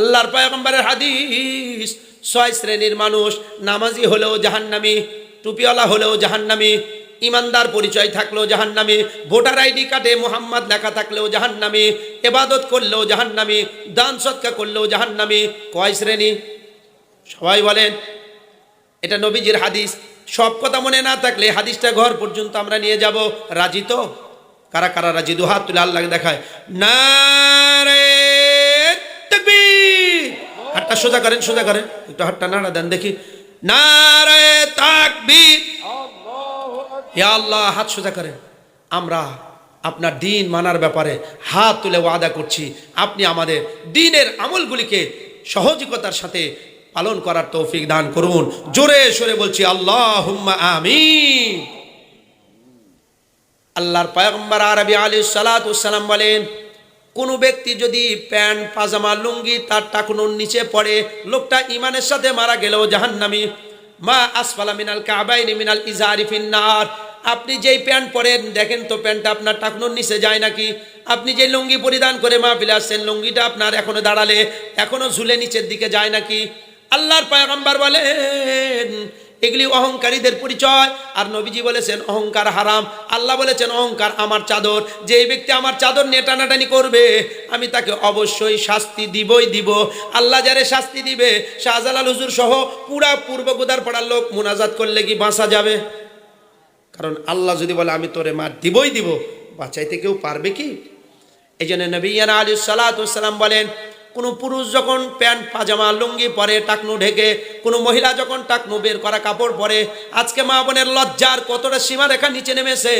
আল্লাহর পয়গম্বরের হাদিস, ছয় শ্রেণির মানুষ, নামাজি হলেও জাহান্নামি, টুপিওয়ালা হলেও জাহান্নামি, ইমানদার পরিচয় থাকলেও জাহান্নামি, ভোটার আইডি কার্ডে মোহাম্মদ লেখা থাকলেও জাহান্নামি, এবাদত করলেও জাহান্নামি, দান সৎকা করলেও জাহান্নামি, কয় শ্রেণি? সবাই বলেন, এটা নবীজির হাদিস। সব কথা মনে না থাকলে হাদিসটা ঘর পর্যন্ত আমরা নিয়ে যাব। রাজি তো? কারা কারা রাজি? দু হাত তুলে আল্লাহ দেখায়। না সোজা করেন সোজা করেন। একটু হাতটা নাড়া দেন, দেখি। আল্লাহ, হাত সোজা করেন। আমরা আপনার দিন মানার ব্যাপারে হাত তুলে ওয়াদা করছি। আপনি আমাদের দিনের আমলগুলিকে সহজিকতার সাথে পালন করার তৌফিক দান করুন। জোরে সরে বলছি আল্লাহ আমি আল্লাহর পয়গম্বর আরবি আলী সালাতাম বলেন কোনো ব্যক্তি যদি প্যান্ট, পাজামা, লুঙ্গি তার টাকুনোর নিচে পড়ে, লোকটা ইমানের সাথে মারা গেলেও জাহান্নামি। মা আসফালা মিনাল কাবাইনি মিনাল ইজারি ফিন্নার। আপনি যেই প্যান্ট পরেন, দেখেন তো প্যান্টটা আপনার টাকনোর নিচে যায় নাকি? আপনি যে লুঙ্গি পরিধান করে মা ফিলে আসছেন, লুঙ্গিটা আপনার এখনও দাঁড়ালে, এখনও ঝুলে নিচের দিকে যায় নাকি? আল্লাহর পয়গম্বর বলেন এগুলি অহংকারীদের পরিচয়। আর নবীজি বলেছেন, অহংকার হারাম। আল্লাহ বলেছেন, অহংকার আমার চাদর। যে ব্যক্তি আমার চাদর নিয়ে টানাটানি করবে, আমি তাকে অবশ্যই শাস্তি দিবই দিব। আল্লাহ যারে শাস্তি দিবে, শাহজালাল হুজুর সহ পুরা পূর্ব গোদার পাড়ার লোক মোনাজাত করলে কি বাঁচা যাবে? কারণ আল্লাহ যদি বলে, আমি তোরে মার দিবই দিব, বাঁচাইতে কেউ পারবে কি? এই জন্য নবীনা আলী সালাতাম বলেন কোনো পুরুষ যখন প্যান্ট, পাজামা, লুঙ্গি পরে, টাকনু ঢেকে, কোনো মহিলা যখন টাকনু বের করা কাপড় পরে, আজকে মা বোনের লজ্জার কতটা সীমারেখা নিচে নেমেছে।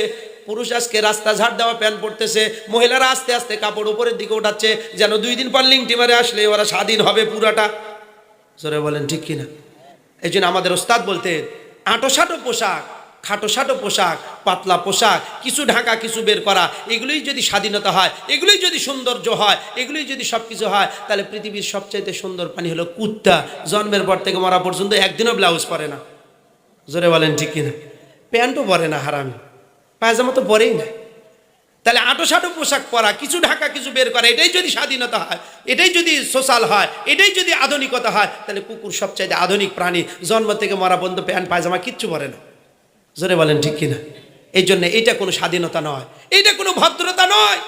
পুরুষ আজকে রাস্তা ঝাড় দেওয়া প্যান্ট পরতেছে, মহিলারা আস্তে আস্তে কাপড় উপরের দিকে ওঠাচ্ছে যেন দুই দিন পর লিঙ্কটি মারে আসলে ওরা স্বাধীন হবে পুরাটা। জোরে বলেন, ঠিক কিনা? এই জন্য আমাদের ওস্তাদ বলতে আঁটো সাটো পোশাক খাটো সাটো পোশাক, পাতলা পোশাক, কিছু ঢাকা, কিছু বের করা, এগুলোই যদি স্বাধীনতা হয়, এগুলোই যদি সৌন্দর্য হয়, এগুলোই যদি সব কিছু হয়, তাহলে পৃথিবীর সবচাইতে সুন্দর পানি হলো কুত্তা। জন্মের পর থেকে মরা পর্যন্ত একদিনও ব্লাউজ পরে না। জোরে বলেন, ঠিক কিনা? প্যান্টও পরে না, হারামি। পায়জামা তো পরেই না। তাহলে আটো সাটো পোশাক পরা, কিছু ঢাকা, কিছু বের করা, এটাই যদি স্বাধীনতা হয়, এটাই যদি সোশ্যাল হয়, এটাই যদি আধুনিকতা হয়, তাহলে কুকুর সবচাইতে আধুনিক প্রাণী। জন্ম থেকে মরা বন্ধ প্যান্ট, পায়জামা কিচ্ছু পরে না। জোরে বলেন, ঠিক কিনা? এই জন্য এটা কোনো স্বাধীনতা নয় এটা কোনো ভদ্রতা নয়।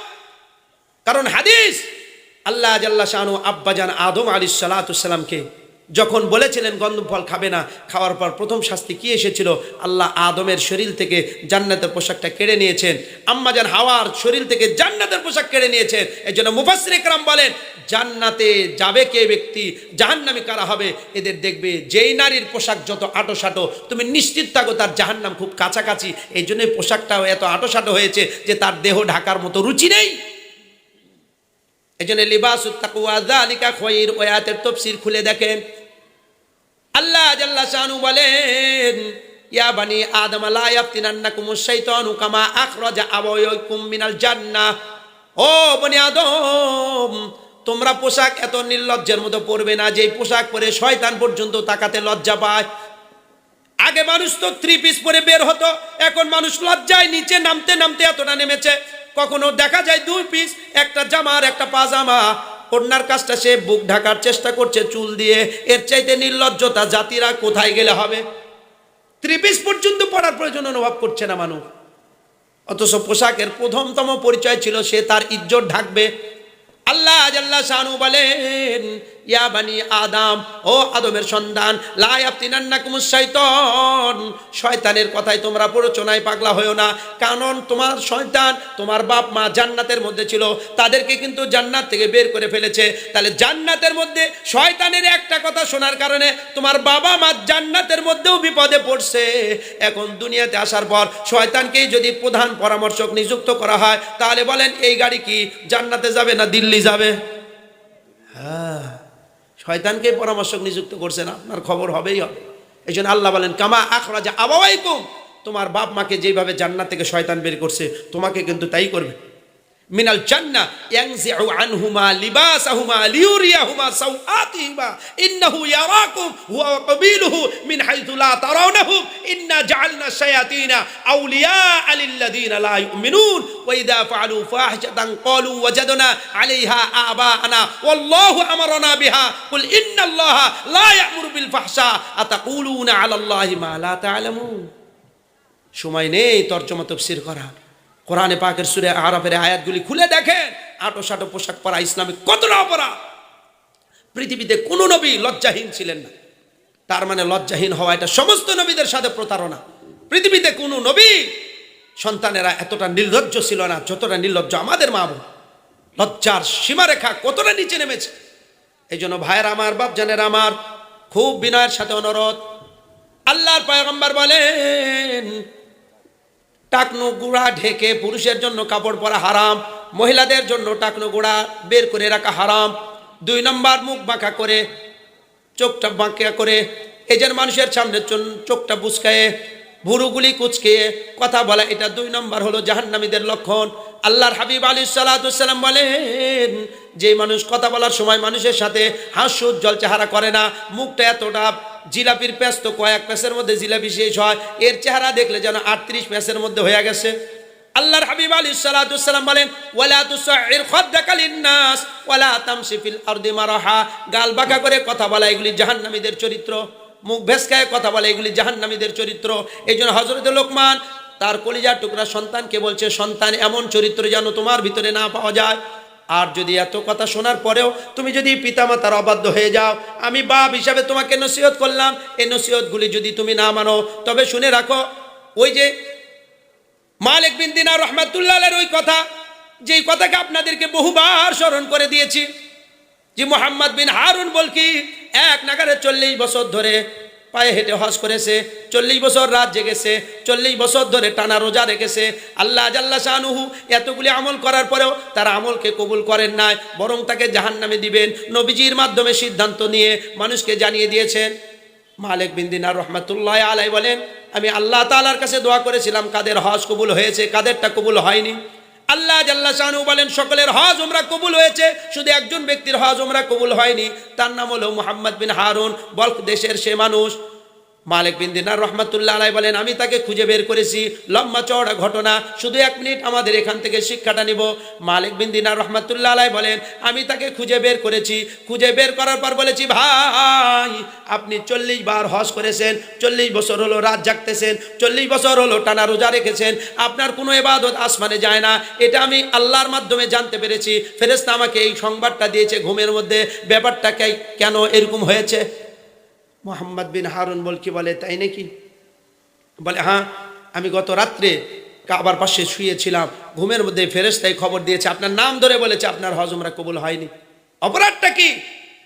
কারণ হাদিস, আল্লাহ জাল্লা শাহানু আব্বাজান আদম আলী সালাতামকে যখন বলেছিলেন গন্ধম ফল খাবে না, খাওয়ার পর প্রথম শাস্তি কি এসেছিল? আল্লাহ আদমের শরীর থেকে জান্নাতের পোশাকটা কেড়ে নিয়েছেন। আম্মাজান হাওয়ার শরীর থেকে জান্নাতের পোশাক কেড়ে নিয়েছেন। এই জন্য মুফাসির ইকরাম বলেন, জান্নাতে যাবে কে ব্যক্তি? জাহান্নামি কারা হবে? এদের দেখবে যেই নারীর পোশাক যত আটো সাটো তুমি নিশ্চিত থাকো তার জাহান্নাম খুব কাছাকাছি। এই জন্য পোশাকটাও এত আটো সাটো হয়েছে যে তার দেহ ঢাকার মতো রুচি নেই। এই জন্য লিবাস আলিকা খয়ের ওয়াতের তফসির খুলে দেখেন। আল্লাহ জাল্লা শানু বলেন, ইয়া বানি আদম, লা ইয়াফতিনান্নাকুম শাইতানু কামা আখরাজা আবাওয়াইকুম মিনাল জান্নাহ। ও বনি আদম, তোমরা পোশাক এত নির্লজ্জের মতো পরবে না যে পোশাক পরে শয়তান পর্যন্ত তাকাতে লজ্জা পায়। আগে মানুষ তো থ্রি পিস পরে বের হতো, এখন মানুষ লজ্জায় নিচে নামতে নামতে এতটা নেমেছে। কখনো দেখা যায় দুই পিস একটা জামা আর একটা পাজামা। কন্যার কাজটা সে বুক ঢাকার চেষ্টা করছে, চুল দিয়ে। এর চাইতে নির্লজ্জতা জাতিরা কোথায় গেলে হবে? ত্রিপিস পর্যন্ত পড়ার প্রয়োজন অনুভব করছে না মানুষ। অথচ পোশাকের প্রথমতম পরিচয় ছিল সে, তার ইজ্জত ঢাকবে। আল্লাহ আল্লাহ শানু বলেন ইয়া বানি আদম, ও আদমের সন্তান লায়াপ্তিনান্নাকুম শয়তান শয়তানের কথায় তোমরা প্ররোচনায় পাগলা হয়েও না, কারণ তোমার শয়তান তোমার বাপ মা জান্নাতের মধ্যে ছিল, তাদেরকে কিন্তু জান্নাত থেকে বের করে ফেলেছে। তাহলে জান্নাতের মধ্যে শয়তানের একটা কথা শোনার কারণে তোমার বাবা মা জান্নাতের মধ্যেও বিপদে পড়ছে। এখন দুনিয়াতে আসার পর শয়তানকেই যদি প্রধান পরামর্শক নিযুক্ত করা হয়, তাহলে বলেন, এই গাড়ি কি জান্নাতে যাবে না দিল্লি যাবে? হ্যাঁ। শয়তানকে পরামর্শক নিযুক্ত করছেন, আপনার খবর হবেই হবে। এই জন্য আল্লাহ বলেন, কামা আখরা যা আবাবাইকুম তোমার বাপ মাকে যেভাবে জান্নাত থেকে শয়তান বের করছে, তোমাকে কিন্তু তাই করবে। মিনাল জান্নাহ ইয়ানজিউ আনহুমা লিবাসাহুমা লিউরিয়াহুমা সাওআতিহিমা ইন্নাহু ইয়ারাকুম হুয়া ওয়া কাবিলুহু মিন হাইথু লা তারাউনাহুম ইন্না জাআলনা শায়াতিনা আউলিয়া লিল্লাযিনা লা ইউমিনুন ওয়া ইযা ফাআলু ফাহিশাতান ক্বালু ওয়াজাদনা আলাইহা আবাআনা ওয়াল্লাহু আমারানা বিহা কুল ইন্নাল্লাহা লা ইয়া'মুরু বিল ফাহশা আতাকুলুনা আলাল্লাহি মা লা তা'লামুন সময় নেই তর্জমা তফসির করা কোরআনে পাকের সুরে আরবের আয়াতগুলি খুলে দেখেন আটো সাটো পোশাক পরা ইসলামিক কতটা অপরাধ। পৃথিবীতে কোনো নবী লজ্জাহীন ছিলেন না। তার মানে লজ্জাহীন হওয়া এটা সমস্ত নবীদের সাথে প্রতারণা। পৃথিবীতে কোনো নবী সন্তানেরা এতটা নির্লজ্জ ছিল না, যতটা নির্লজ্জ আমাদের মা বোন। লজ্জার সীমারেখা কতটা নিচে নেমেছে। এই জন্য ভাইয়ের আমার বাপ জানের আমার, খুব বিনয়ের সাথে অনুরোধ। আল্লাহর পয়গম্বর বলেন টাকনু গুড়া ঢেকে পুরুষের জন্য কাপড় পরা হারাম, মহিলাদের জন্য টাকনো গুড়া বের করে রাখা হারাম। দুই নম্বর, মুখ বাঁকা করে, চোখটা বাঁকা করে, এই যেন মানুষের সামনে চোখটা বুসকায়ে, ভুরুগুলি কুচকে কথা বলা, এটা দুই নম্বর হলো জাহান্নামীদের লক্ষণ। আল্লাহর হাবিব আলী সাল্লাম বলেন, যে মানুষ কথা বলার সময় মানুষের সাথে হাস্য উজ্জ্বল চেহারা করে না, মুখটা এতটা জিলাপির প্যাঁচ তো কয়েক প্যাঁচের মধ্যে জিলাপি শেষ হয়। এর চেহারা দেখলে যেন আটত্রিশ প্যাঁচের মধ্যে হয়ে গেছে। আল্লাহর হাবিব আলী সাল্লাম বলেন, ওয়ালা মারাহা। গাল বাঁকা করে কথা বলা এগুলি জাহান্নামীদের চরিত্র। মুখ ভেসকায় কথা বলা এগুলি জাহান্নামীদের চরিত্র। এই জন্য হজরত লোকমান, তার কলিজার টুকরা সন্তানকে বলছে, সন্তান, এমন চরিত্র যেন তোমার ভিতরে না পাওয়া যায়। আর যদি এত কথা শোনার পরেও তুমি যদি পিতামাতার অবাধ্য হয়ে যাও, আমি বাপ হিসাবে তোমাকে নসিহত করলাম। এই নসিহতগুলি যদি তুমি না মানো, তবে শুনে রাখো, ওই যে মালিক বিন দিনার রহমাতুল্লাহের ওই কথা যেই কথাকে আপনাদেরকে বহুবার স্মরণ করে দিয়েছি। যে মোহাম্মদ বিন হারুন বলকি, এক নাগারে চল্লিশ বছর ধরে পায়ে হেঁটে হজ করেছে, চল্লিশ বছর রাত জেগেছে, চল্লিশ বছর ধরে টানা রোজা রেখেছে। আল্লাহ জাল্লা শাহনুহু এতগুলি আমল করার পরেও তারা আমলকে কবুল করেন নাই, বরং তাকে জাহান নামে দিবেন। নবীজির মাধ্যমে সিদ্ধান্ত নিয়ে মানুষকে জানিয়ে দিয়েছেন, মালিক বিন দিনার রহমাতুল্লাহ আলাই বলেন, আমি আল্লাহ তালার কাছে দোয়া করেছিলাম, কাদের হজ কবুল হয়েছে, কাদেরটা কবুল হয়নি। আল্লাহ জাল্লা শাহানু বলেন, সকলের হজ ওমরা কবুল হয়েছে, শুধু একজন ব্যক্তির হজ ওমরা কবুল হয়নি। তার নাম হলো মোহাম্মদ বিন হারুন, বলক দেশের সে মানুষ। মালিক বিন দিনার রহমাতুল্লাহ আলাই বলেন, আমি তাকে খুঁজে বের করেছি। লম্বা চওড়া ঘটনা। শুধু এক মিনিট আমাদের এখান থেকে শিক্ষাটা নিব। মালিক বিন দিনার রহমাতুল্লাহ আলাই বলেন, আমি তাকে খুঁজে বের করেছি। খুঁজে বের করার পর বলেছি, ভাই, আপনি চল্লিশ বার হজ করেছেন, চল্লিশ বছর হলো রাত জাগতেছেন, চল্লিশ বছর হলো টানা রোজা রেখেছেন। আপনার কোনো এবাদত আসমানে যায় না। এটা আমি আল্লাহর মাধ্যমে জানতে পেরেছি। ফেরেস্তা আমাকে এই সংবাদটা দিয়েছে ঘুমের মধ্যে। ব্যাপারটা কেন এরকম হয়েছে? মোহাম্মদ বিন হারুন বলকি বলে, তাই নাকি? বলে হ্যাঁ আমি গত রাত্রে কাবার পাশে শুয়েছিলাম। ঘুমের মধ্যে ফেরেস্তাই খবর দিয়েছে, আপনার নাম ধরে বলেছে, আপনার হজমরা কবুল হয়নি। অপরাধটা কি?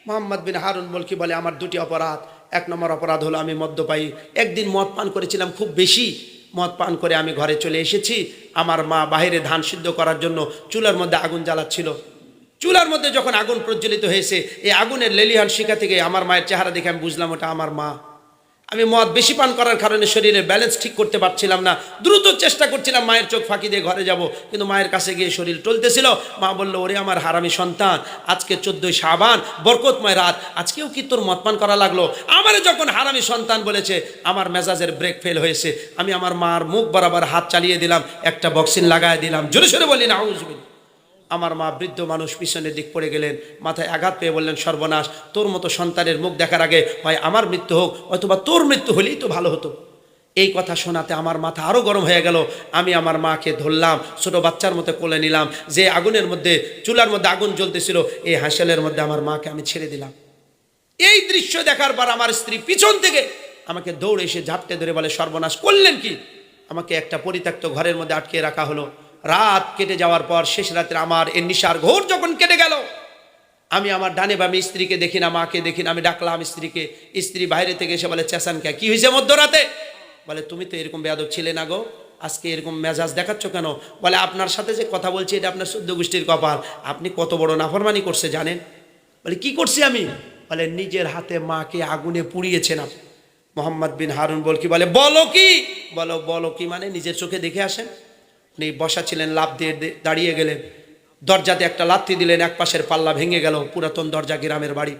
মোহাম্মদ বিন হারুন বলকি বলে, আমার দুটি অপরাধ। এক নম্বর অপরাধ হলো, আমি মদ্যপায়ী একদিন মদ পান করেছিলাম, খুব বেশি মদ পান করে আমি ঘরে চলে এসেছি। আমার মা বাইরে ধান সিদ্ধ করার জন্য চুলার মধ্যে আগুন জ্বালাচ্ছিল। চুলার মধ্যে যখন আগুন প্রজ্বলিত হয়েছে, এই আগুনের লেলিহান শিখা থেকে আমার মায়ের চেহারা দেখে আমি বুঝলাম, ওটা আমার মা। আমি মদ বেশি পান করার কারণে শরীরের ব্যালেন্স ঠিক করতে পারছিলাম না। দ্রুত চেষ্টা করছিলাম, মায়ের চোখ ফাঁকি দিয়ে ঘরে যাব, কিন্তু মায়ের কাছে গিয়ে শরীর টলতেছিল। মা বলল, ওরে আমার হারামি সন্তান, আজকে চোদ্দই সাবান বরকতময় রাত, আজকেও কি তোর মদ পান করা লাগল? আমারে যখন হারামি সন্তান বলেছে, আমার মেজাজের ব্রেক ফেল হয়েছে। আমি আমার মার মুখ বরাবর হাত চালিয়ে দিলাম, একটা বক্সিন লাগায় দিলাম। জোরে সোরে বলি না আমার মা বৃদ্ধ মানুষ পিছনের দিক পড়ে গেলেন, মাথায় আঘাত পেয়ে বললেন, সর্বনাশ, তোর মতো সন্তানের মুখ দেখার আগে হয় আমার মৃত্যু হোক, অথবা তোর মৃত্যু হলেই তো ভালো হতো। এই কথা শোনাতে আমার মাথা আরও গরম হয়ে গেল। আমি আমার মাকে ধরলাম, ছোট বাচ্চার মতো কোলে নিলাম, যে আগুনের মধ্যে, চুলার মধ্যে আগুন জ্বলতেছিল, এই হাঁসেলের মধ্যে আমার মাকে আমি ছেড়ে দিলাম। এই দৃশ্য দেখার পর আমার স্ত্রী পিছন থেকে আমাকে দৌড়ে এসে ঝাপটে ধরে বলে, সর্বনাশ করলেন কি? আমাকে একটা পরিত্যক্ত ঘরের মধ্যে আটকে রাখা হলো। রাত কেটে যাওয়ার পর শেষ রাত্রে আমার এর নিশার ঘোর যখন কেটে গেল, আমি আমার ডানে বামে স্ত্রীকে দেখি না, মাকে দেখি না, আমি ডাকলাম স্ত্রীকে। স্ত্রী বাইরে থেকে এসে বলে চেঁচান কে, কি হয়েছে মধ্যরাতে? বলে, তুমি তো এরকম বেয়াদব ছিলে না গো, আজকে এরকম মেজাজ দেখাচ্ছ কেন? বলে, আপনার সাথে যে কথা বলছি, এটা আপনার শুদ্ধ গোষ্ঠীর কপাল। আপনি কত বড় নাফরমানি করছে জানেন? বলে, কি করছি আমি? বলে, নিজের হাতে মাকে আগুনে পুড়িয়েছেন আপনি মোহাম্মদ বিন হারুন বল কি বলে, বলো কি? বলো বলো কি মানে নিজের চোখে দেখে আসেন। উনি বসা ছিলেন লাভ দিয়ে দাঁড়িয়ে গেলেন। দরজাতে একটা লাথি দিলেন, এক পাশের পাল্লা ভেঙে গেল, পুরাতন দরজা গ্রামের বাড়ি।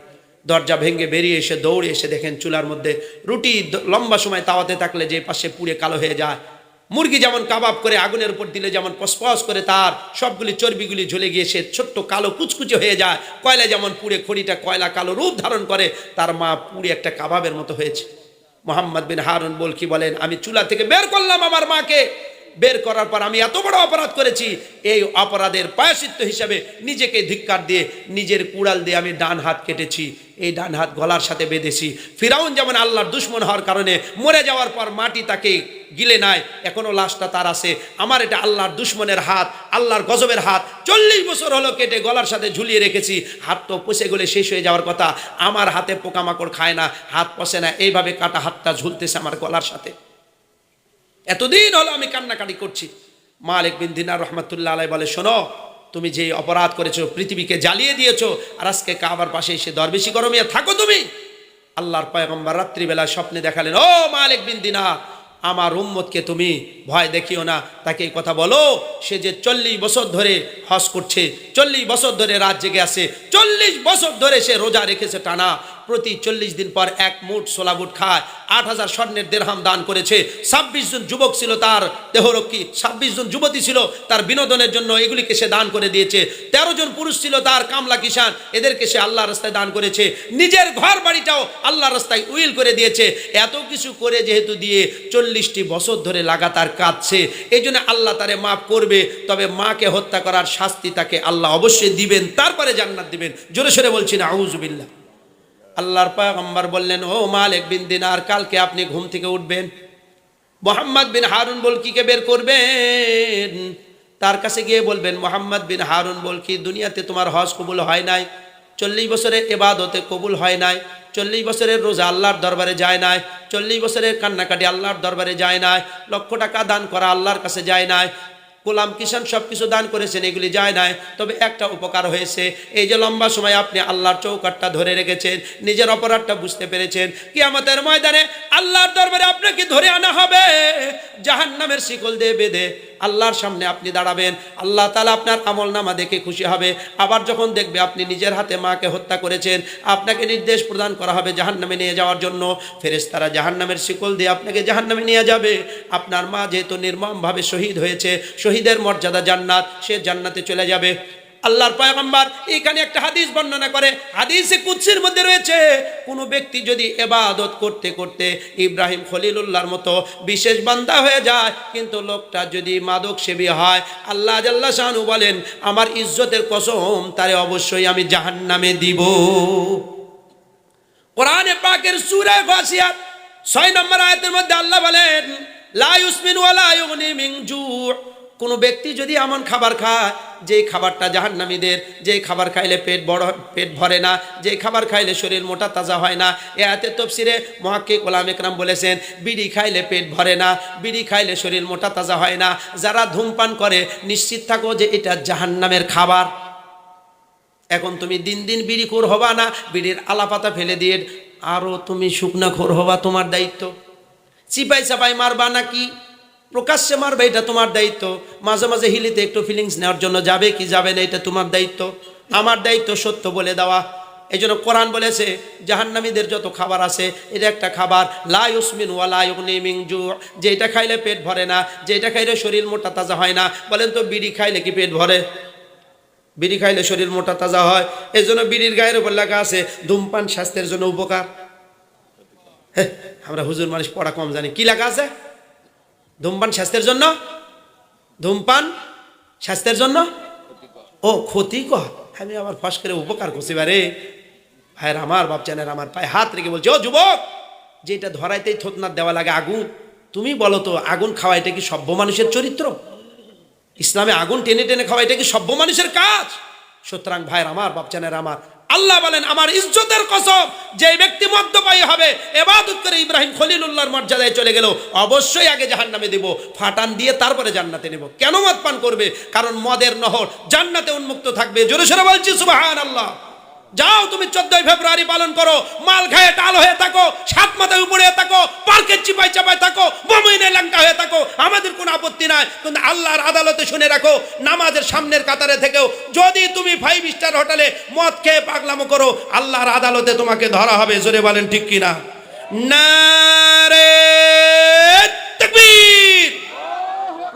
দরজা ভেঙে বেরিয়ে এসে দৌড়ে এসে দেখেন চুলার মধ্যে রুটি লম্বা সময় তাওয়াতে থাকলে যে পাশে পুড়ে কালো হয়ে যায়। মুরগি যেমন কাবাব করে আগুনের উপর দিলে যেমন পসপস করে, তার সবগুলি চর্বিগুলি ঝুলে গিয়ে সে ছোট্ট কালো কুচকুচে হয়ে যায়। কয়লা যেমন পুড়ে খড়িটা কয়লা কালো রূপ ধারণ করে, তার মা পুড়ে একটা কাবাবের মতো হয়েছে। মোহাম্মদ বিন হারুন বলকি বলেন, আমি চুলা থেকে বের করলাম আমার মাকে। বের করার পর আমি এত বড় অপরাধ করেছি, এই অপরাধের পায়সিত্ব হিসাবে নিজেকে ধিক্কার দিয়ে নিজের কুড়াল দিয়ে আমি ডান হাত কেটেছি, এই ডান হাত গলার সাথে বেঁধেছি। ফিরাউন যেমন আল্লাহর দুশ্মন হওয়ার কারণে মরে যাওয়ার পর মাটি তাকে গিলে নাই এখনও লাশটা তার আছে। আমার এটা আল্লাহর দুশ্মনের হাত, আল্লাহর গজবের হাত। চল্লিশ বছর হলো কেটে গলার সাথে ঝুলিয়ে রেখেছি, হাত তো পচে গলে শেষ হয়ে যাওয়ার কথা। আমার হাতে পোকামাকড় খায় না, হাত পচে না, এইভাবে কাটা হাতটা ঝুলতেছে আমার গলার সাথে। এতদিন হলো আমি কান্নাকাটি করছি। মালিক বিন দিনার রহমতুল্লাহ আলাই বলে, শোনো, তুমি যে অপরাধ করেছ, পৃথিবীকে জ্বালিয়ে দিয়েছ, আর আজকে কাবার পাশে এসে দরবেশি গরমিয়ে থাকো তুমি। আল্লাহর পয়গম্বর রাত্রিবেলা স্বপ্নে দেখালেন, ও মালিক বিন দিনার আমার উম্মতকে তুমি ভয় দেখিও না, তাকে এই কথা বলো, সে যে চল্লিশ বছর ধরে হস করছে, চল্লিশ বছর ধরে রাত জেগে আছে, চল্লিশ বছর ধরে সে রোজা রেখেছে টানা প্রতি চল্লিশ দিন পর এক মুঠ সোলা বুট খায়। আট হাজার স্বর্ণের দেড়হাম দান করেছে। ছাব্বিশ জন যুবক ছিল তার দেহরক্ষী। ছাব্বিশ জন যুবতী ছিল তার বিনোদনের জন্য এগুলিকে সে দান করে দিয়েছে। তেরো জন পুরুষ ছিল তার কামলা কিষান এদেরকে সে আল্লাহ রাস্তায় দান করেছে। নিজের ঘর বাড়িটাও আল্লাহ রাস্তায় উইল করে দিয়েছে। এত কিছু করে যেহেতু দিয়ে চল্লিশটি বছর ধরে লাগাতার কাঁদছে। এই জন্য আল্লাহ তারে মাফ করবে। তবে মাকে হত্যা করার শাস্তি তাকে আল্লাহ অবশ্যই দিবেন। তারপরে জান্নাত দিবেন। জোরে সোরে বলছি না আউজুবিল্লাহ আল্লাহর পায়গম্বর বললেন, ও মালিক বিন দিনার, কালকে আপনি ঘুম থেকে উঠবেন। মোহাম্মদ বিন হারুন বলকিকে বের করবেন। তার কাছে গিয়ে বলবেন, মোহাম্মদ বিন হারুন বলকি, দুনিয়াতে তোমার হজ কবুল হয় নাই, চল্লিশ বছরের এবাদতে কবুল হয় নাই, চল্লিশ বছরের রোজা আল্লাহর দরবারে যায় নাই, চল্লিশ বছরের কান্নাকাটি আল্লাহর দরবারে যায় নাই, লক্ষ টাকা দান করা আল্লাহর কাছে যায় নাই গোলাম কিষান সব কিছু দান করেছেন, এগুলি যায় নাই। তবে একটা উপকার হয়েছে, এই যে লম্বা সময় আপনি আল্লাহর চৌকাটটা ধরে রেখেছেন, নিজের অপরাধটা বুঝতে পেরেছেন কি আমাদের ময়দানে আল্লাহর দরবারে আপনাকে ধরে আনা হবে। জাহান নামের শিকল দিয়ে বেঁধে আল্লাহর সামনে আপনি দাঁড়াবেন। আল্লাহ তালা আপনার আমল নামা দেখে খুশি হবে। আবার যখন দেখবে আপনি নিজের হাতে মাকে হত্যা করেছেন, আপনাকে নির্দেশ প্রদান করা হবে জাহান নামে নিয়ে যাওয়ার জন্য। ফেরেস্তারা জাহান নামের শিকল দিয়ে আপনাকে জাহান নামে নিয়ে যাবে। আপনার মা যেহেতু নির্মমভাবে শহীদ হয়েছে, শহীদের মর্যাদা জান্নাত, সে জান্নাতে চলে যাবে। আল্লাহর পয়গম্বর এখানে একটা হাদিস বর্ণনা করে। হাদিসে কুৎসির মধ্যে রয়েছে, কোনো ব্যক্তি যদি এবাদত করতে করতে ইব্রাহিম খলিলুল্লাহর মতো বিশেষ বান্দা হয়ে যায়, কিন্তু লোকটা যদি মাদক সেবী হয়, আল্লাহ জাল্লা শাহানু বলেন, আমার ইজ্জতের কসম, তারে অবশ্যই আমি জাহান্নামে দিব। কোরআনে পাকের সূরা ফাসিয়াত, ছয় নম্বর আয়াতের মধ্যে আল্লাহ বলেন, লা ইউসমিন ওয়ালা ইউগনি মিন জু' কোনো ব্যক্তি যদি এমন খাবার খায়, যেই খাবারটা জাহান্নামীদের, যেই খাবার খাইলে পেট বড়, পেট ভরে না, যেই খাবার খাইলে শরীর মোটা তাজা হয় না, এ আয়াতের তফসিরে মহাক্কিক ওলাম একরাম বলেছেন, বিড়ি খাইলে পেট ভরে না, বিড়ি খাইলে শরীর মোটা তাজা হয় না, যারা ধূমপান করে, নিশ্চিত থাকো যে এটা জাহান্নামের খাবার। এখন তুমি দিন দিন বিড়ি খোর হবা না, বিড়ির আলাপাতা ফেলে দিয়ে আরও তুমি শুকনা খোর হবা, তোমার দায়িত্ব। চিপাই চাপাই মারবা নাকি? প্রকাশ্যে মারবে, এটা তোমার দায়িত্ব। মাঝে মাঝে হিলিতে একটু ফিলিংস নেওয়ার জন্য যাবে কি যাবে না, এটা তোমার দায়িত্ব। আমার দায়িত্ব সত্য বলে দেওয়া। এই জন্য কোরআন বলেছে, জাহান্নামীদের যত খাবার আছে এটা একটা খাবার, লা ইউসমিন ওয়া লা ইউগনি মিন জু। যেটা খাইলে পেট ভরে না যেটা খাইলে শরীর মোটা তাজা হয় না, বলেন তো বিড়ি খাইলে কি পেট ভরে? বিড়ি খাইলে শরীর মোটা তাজা হয়। এই জন্য বিড়ির গায়ের উপর লেখা আছে, ধূমপান স্বাস্থ্যের জন্য উপকার। আমরা হুজুর মানুষ পড়া কম জানি। কি লেখা আছে? ধূমপান স্বাস্থ্যের জন্য? ধূমপান স্বাস্থ্যের জন্য? ও, ক্ষতি কর। আমি আবার ফস করে উপকার করছি বারে ভাইয়ের আমার বাপচানের আমার পায়ে হাত রেখে বলছে, ও যুবক, যেটা ধরাইতেই থতনার দেওয়া লাগে আগুন। তুমি বলো তো, আগুন খাওয়া এটা কি সভ্য মানুষের চরিত্র? ইসলামে আগুন টেনে টেনে খাওয়া এটা কি সভ্য মানুষের কাজ? সুতরাং ভাইয়ের আমার বাপচানের আমার আল্লাহ বলেন, আমার ইজ্জতের কসব যে ব্যক্তি মদ্যপায়ী হবে, এবাদত করে ইব্রাহিম খলিলুল্লাহর মর্যাদায় চলে গেল, অবশ্যই আগে জাহান নামে দেব, ফাটান দিয়ে তারপরে জান্নাতে নেব। কেন মদ পান করবে? কারণ মদের নহর জান্নাতে উন্মুক্ত থাকবে। জোরে সোরে বলছি সুবাহান আল্লাহ যাও তুমি চোদ্দই ফেব্রুয়ারি পালন করো। মাল খায়ে টাল হয়ে থাকো, সাত মাথায় উপরে থাকো পার্কের চিপাই চাপায় থাকো, বমিনে লঙ্কা হয়ে থাকো। আমাদের কোনো আপত্তি নাই, কিন্তু আল্লাহর আদালতে শুনে রাখো, নামাজের সামনের কাতারে থেকেও যদি তুমি ফাইভ স্টার হোটেলে মদ খেয়ে পাগলামো করো, আল্লাহর আদালতে তোমাকে ধরা হবে, জোরে বলেন ঠিক কিনা? না